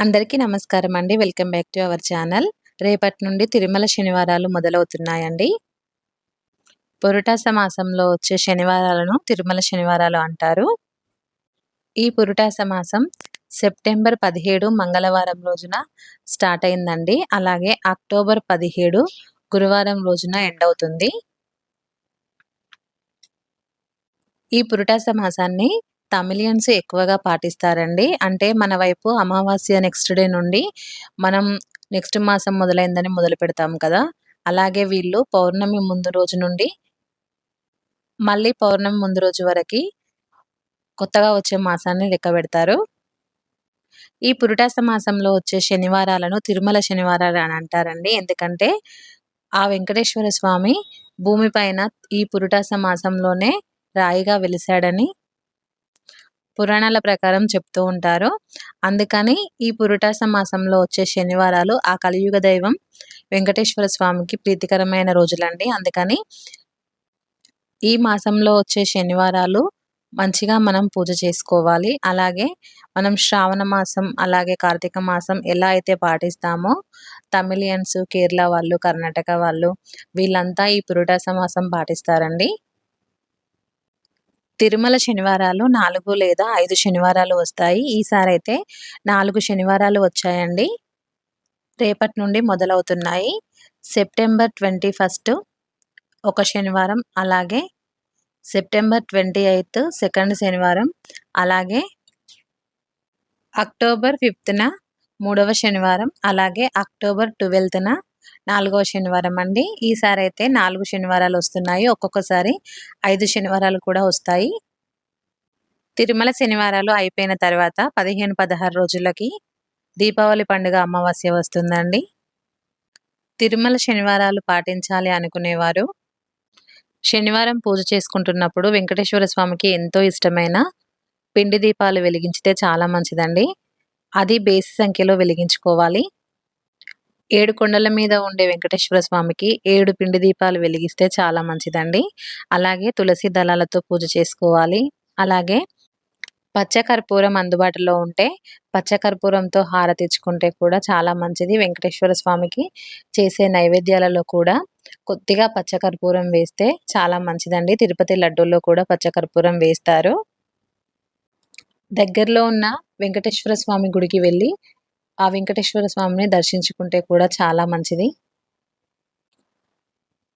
అందరికీ నమస్కారం అండి. Welcome back to our channel. రేపటి నుండి తిరుమల శనివారాలు మొదలవుతున్నాయండి. పురుటాస మాసంలో వచ్చే శనివారాలను తిరుమల శనివారాలు అంటారు. ఈ పురుటాస మాసం సెప్టెంబర్ పదిహేడు మంగళవారం రోజున స్టార్ట్ అయిందండి. అలాగే అక్టోబర్ పదిహేడు గురువారం రోజున ఎండ్ అవుతుంది. ఈ పురుటాస మాసాన్ని తమిళియన్స్ ఎక్కువగా పాటిస్తారండి. అంటే మన వైపు అమావాస్య నెక్స్ట్ డే నుండి మనం నెక్స్ట్ మాసం మొదలైందని మొదలు పెడతాం కదా. అలాగే వీళ్ళు పౌర్ణమి ముందు రోజు నుండి మళ్ళీ పౌర్ణమి ముందు రోజు వరకు కొత్తగా వచ్చే మాసాన్ని లెక్క పెడతారు. ఈ పురుటాస మాసంలో వచ్చే శనివారాలను తిరుమల శనివారాలు అని అంటారండి. ఎందుకంటే ఆ వెంకటేశ్వర స్వామి భూమిపైన ఈ పురుటాస మాసంలోనే రాయిగా వెలిశాడని పురాణాల ప్రకారం చెప్తూ ఉంటారు. అందుకని ఈ పురుటాస మాసంలో వచ్చే శనివారాలు ఆ కలియుగ దైవం వెంకటేశ్వర స్వామికి ప్రీతికరమైన రోజులండి. అందుకని ఈ మాసంలో వచ్చే శనివారాలు మంచిగా మనం పూజ చేసుకోవాలి. అలాగే మనం శ్రావణ మాసం అలాగే కార్తీక మాసం ఎలా అయితే పాటిస్తామో తమిళియన్స్ కేరళ వాళ్ళు కర్ణాటక వాళ్ళు వీళ్ళంతా ఈ పురుటాస మాసం పాటిస్తారండి. తిరుమల శనివారాలు నాలుగు లేదా ఐదు శనివారాలు వస్తాయి. ఈసారి అయితే నాలుగు శనివారాలు వచ్చాయండి. రేపటి నుండి మొదలవుతున్నాయి. సెప్టెంబర్ ట్వంటీ ఫస్ట్ ఒక శనివారం అలాగే సెప్టెంబర్ ట్వంటీ ఎయిత్ సెకండ్ శనివారం అలాగే అక్టోబర్ ఫిఫ్త్న మూడవ శనివారం అలాగే అక్టోబర్ ట్వెల్త్న నాలుగవ శనివారం అండి. ఈసారి అయితే నాలుగు శనివారాలు వస్తున్నాయి. ఒక్కొక్కసారి ఐదు శనివారాలు కూడా వస్తాయి. తిరుమల శనివారాలు అయిపోయిన తర్వాత పదిహేను పదహారు రోజులకి దీపావళి పండుగ అమావాస్య వస్తుందండి. తిరుమల శనివారాలు పాటించాలి అనుకునేవారు. శనివారం పూజ చేసుకుంటున్నప్పుడు వెంకటేశ్వర స్వామికి ఎంతో ఇష్టమైన పిండి దీపాలు వెలిగించితే చాలా మంచిదండి. అది బేసి సంఖ్యలో వెలిగించుకోవాలి. ఏడు కొండల మీద ఉండే వెంకటేశ్వర స్వామికి ఏడు పిండి దీపాలు వెలిగిస్తే చాలా మంచిదండి. అలాగే తులసి దళాలతో పూజ చేసుకోవాలి. అలాగే పచ్చకర్పూరం అందుబాటులో ఉంటే పచ్చకర్పూరంతో హారతిచ్చుకుంటే కూడా చాలా మంచిది. వెంకటేశ్వర స్వామికి చేసే నైవేద్యాలలో కూడా కొద్దిగా పచ్చకర్పూరం వేస్తే చాలా మంచిదండి. తిరుపతి లడ్డూల్లో కూడా పచ్చకర్పూరం వేస్తారు. దగ్గరలో ఉన్న వెంకటేశ్వర స్వామి గుడికి వెళ్ళి ఆ వెంకటేశ్వర స్వామిని దర్శించుకుంటే కూడా చాలా మంచిది.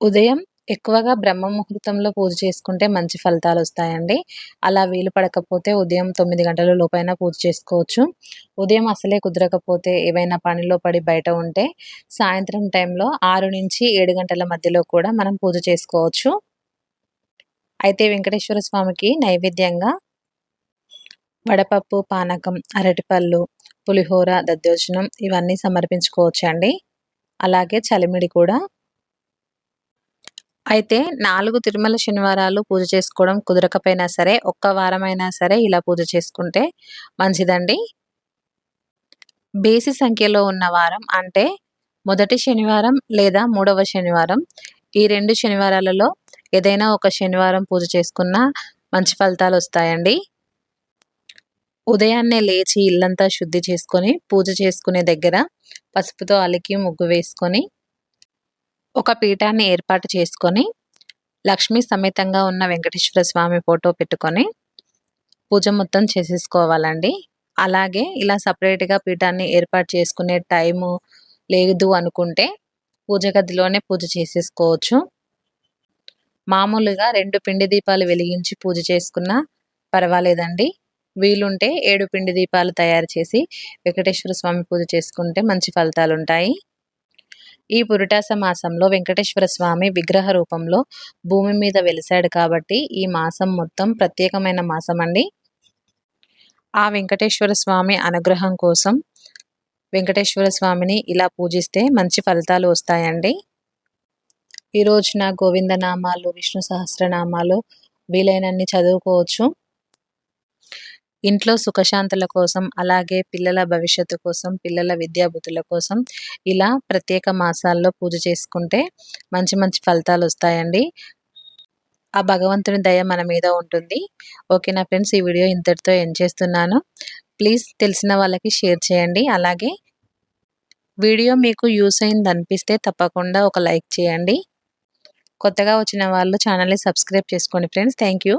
ఉదయం ఎక్కువగా బ్రహ్మ ముహూర్తంలో పూజ చేసుకుంటే మంచి ఫలితాలు వస్తాయండి. అలా వీలు పడకపోతే ఉదయం తొమ్మిది గంటల లోపైన పూజ చేసుకోవచ్చు. ఉదయం అసలే కుదరకపోతే ఏవైనా పనిలో పడి బయట ఉంటే సాయంత్రం టైంలో ఆరు నుంచి ఏడు గంటల మధ్యలో కూడా మనం పూజ చేసుకోవచ్చు. అయితే వెంకటేశ్వర స్వామికి నైవేద్యంగా వడపప్పు పానకం అరటిపళ్ళు పులిహోర దద్దోజనం ఇవన్నీ సమర్పించుకోవచ్చండి. అలాగే చలిమిడి కూడా. అయితే నాలుగు తిరుమల శనివారాలు పూజ చేసుకోవడం కుదరకపోయినా సరే ఒక్క వారమైనా సరే ఇలా పూజ చేసుకుంటే మంచిదండి. బేసి సంఖ్యలో ఉన్న వారం అంటే మొదటి శనివారం లేదా మూడవ శనివారం. ఈ రెండు శనివారాలలో ఏదైనా ఒక శనివారం పూజ చేసుకున్న మంచి ఫలితాలు వస్తాయండి. ఉదయాన్నే లేచి ఇల్లంతా శుద్ధి చేసుకొని పూజ చేసుకునే దగ్గర పసుపుతో అలికి ముగ్గు వేసుకొని ఒక పీఠాన్ని ఏర్పాటు చేసుకొని లక్ష్మీ సమేతంగా ఉన్న వెంకటేశ్వర స్వామి ఫోటో పెట్టుకొని పూజ మొత్తం చేసేసుకోవాలండి. అలాగే ఇలా సపరేట్గా పీఠాన్ని ఏర్పాటు చేసుకునే టైము లేదు అనుకుంటే పూజ గదిలోనే పూజ చేసేసుకోవచ్చు. మామూలుగా రెండు పిండి దీపాలు వెలిగించి పూజ చేసుకున్నా పర్వాలేదండి. వీలుంటే ఏడు పిండి దీపాలు తయారు చేసి వెంకటేశ్వర స్వామి పూజ చేసుకుంటే మంచి ఫలితాలు ఉంటాయి ఈ పురుటాస మాసంలో వెంకటేశ్వర స్వామి విగ్రహ రూపంలో భూమి మీద వెలిశాడు కాబట్టి ఈ మాసం మొత్తం ప్రత్యేకమైన మాసం అండి ఆ వెంకటేశ్వర స్వామి అనుగ్రహం కోసం వెంకటేశ్వర స్వామిని ఇలా పూజిస్తే మంచి ఫలితాలు వస్తాయండి. ఈ రోజున గోవిందనామాలు విష్ణు సహస్రనామాలు వీలైనన్ని చదువుకోవచ్చు. ఇంట్లో సుఖశాంతుల కోసం అలాగే పిల్లల భవిష్యత్తు కోసం పిల్లల విద్యాబుద్ధుల కోసం ఇలా ప్రత్యేక మాసాల్లో పూజ చేసుకుంటే మంచి మంచి ఫలితాలు వస్తాయండి. ఆ భగవంతుని దయ మన మీద ఉంటుంది. ఓకే నా ఫ్రెండ్స్ ఈ వీడియో ఇంతటితో ఎండ్ చేస్తున్నాను. ప్లీజ్ తెలిసిన వాళ్ళకి షేర్ చేయండి. అలాగే వీడియో మీకు యూస్ అయింది అనిపిస్తే తప్పకుండా ఒక లైక్ చేయండి. కొత్తగా వచ్చిన వాళ్ళు ఛానల్ని సబ్స్క్రైబ్ చేసుకోండి ఫ్రెండ్స్. Thank you.